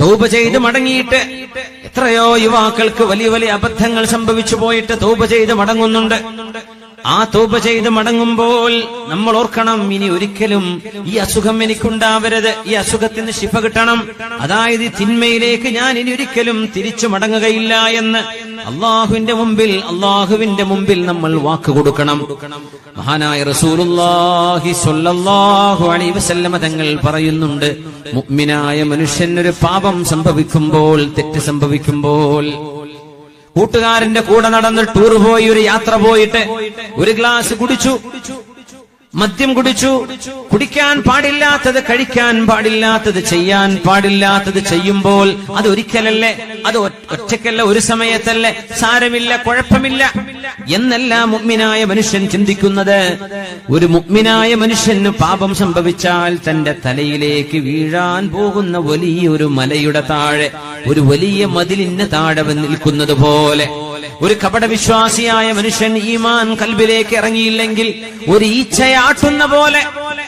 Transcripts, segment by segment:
തൗബ ചെയ്ത് മടങ്ങിയിട്ട് എത്രയോ യുവാക്കൾക്ക് വലിയ വലിയ അബദ്ധങ്ങൾ സംഭവിച്ചു പോയിട്ട് തൂപ ചെയ്ത് മടങ്ങുന്നുണ്ട്. ആ തൂപ ചെയ്ത് മടങ്ങുമ്പോൾ നമ്മൾ ഓർക്കണം ഇനി ഒരിക്കലും ഈ അസുഖം എനിക്കുണ്ടാവരുത്. ഈ അസുഖത്തിന് ശിഫ കിട്ടണം. അതായത് തിന്മയിലേക്ക് ഞാൻ ഇനി ഒരിക്കലും തിരിച്ചു മടങ്ങുകയില്ല എന്ന്. അള്ളാഹുവിന്റെ മുമ്പിൽ അള്ളാഹുവിന്റെ മുമ്പിൽ നമ്മൾ വാക്ക് കൊടുക്കണം. മഹാനായ റസൂലുള്ളാഹി സ്വല്ലല്ലാഹു അലൈഹി വസല്ലമ തങ്ങൾ പറയുന്നുണ്ട് മുഅ്മിനായ മനുഷ്യൻ ഒരു പാപം സംഭവിക്കുമ്പോൾ തെറ്റ് സംഭവിക്കുമ്പോൾ കൂട്ടുകാരന്റെ കൂടെ നടന്ന് ടൂർ പോയി ഒരു യാത്ര പോയിട്ട് ഒരു ഗ്ലാസ് കുടിച്ചു മദ്യം കുടിച്ചു. കുടിക്കാൻ പാടില്ലാത്തത് കഴിക്കാൻ പാടില്ലാത്തത് ചെയ്യാൻ പാടില്ലാത്തത് ചെയ്യുമ്പോൾ അത് ഒരിക്കലല്ലേ? അത് ഒറ്റക്കല്ല ഒരു സമയത്തല്ലേ? സാരമില്ല കുഴപ്പമില്ല. എന്നല്ല മുഗ്മിനായ മനുഷ്യൻ ചിന്തിക്കുന്നത്. ഒരു മുഗ്മിനായ മനുഷ്യന് പാപം സംഭവിച്ചാൽ തന്റെ തലയിലേക്ക് വീഴാൻ പോകുന്ന വലിയൊരു മലയുടെ താഴെ ഒരു വലിയ മതിലിന് താഴെ നിൽക്കുന്നത് പോലെ ഒരു കപടവിശ്വാസിയായ മനുഷ്യൻ ഈമാൻ കൽബിലേക്ക് ഇറങ്ങിയില്ലെങ്കിൽ ഒരു ഈച്ചയെ ആട്ടുന്ന പോലെ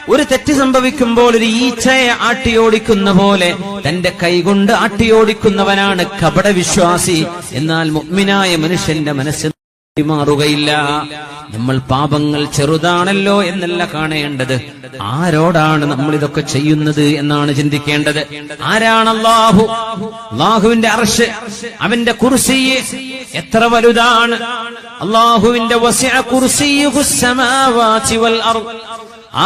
ഒരു തെറ്റ് സംഭവിക്കുമ്പോൾ ഒരു ഈച്ചയെ ആട്ടിയോടിക്കുന്ന പോലെ തന്റെ കൈകൊണ്ട് ആട്ടിയോടിക്കുന്നവനാണ് കപടവിശ്വാസി. എന്നാൽ മുഗ്മിനായ മനുഷ്യന്റെ മനസ്സ് മാറുകയില്ല. നമ്മൾ പാപങ്ങൾ ചെറുതാണല്ലോ എന്നല്ല കാണേണ്ടത്. ആരോടാണ് നമ്മൾ ഇതൊക്കെ ചെയ്യുന്നത് എന്നാണ് ചിന്തിക്കേണ്ടത്. ആരാണ് അള്ളാഹു അള്ളാഹുവിന്റെ അർഷ് അവന്റെ കുർസിയെ എത്ര വലുതാണ്? അള്ളാഹുവിന്റെ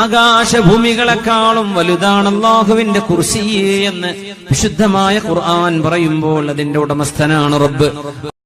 ആകാശഭൂമികളെക്കാളും വലുതാണ് അള്ളാഹുവിന്റെ കുർസിയെ എന്ന് വിശുദ്ധമായ ഖുർആൻ പറയുമ്പോൾ അതിന്റെ ഉടമസ്ഥനാണ് റബ്ബ്.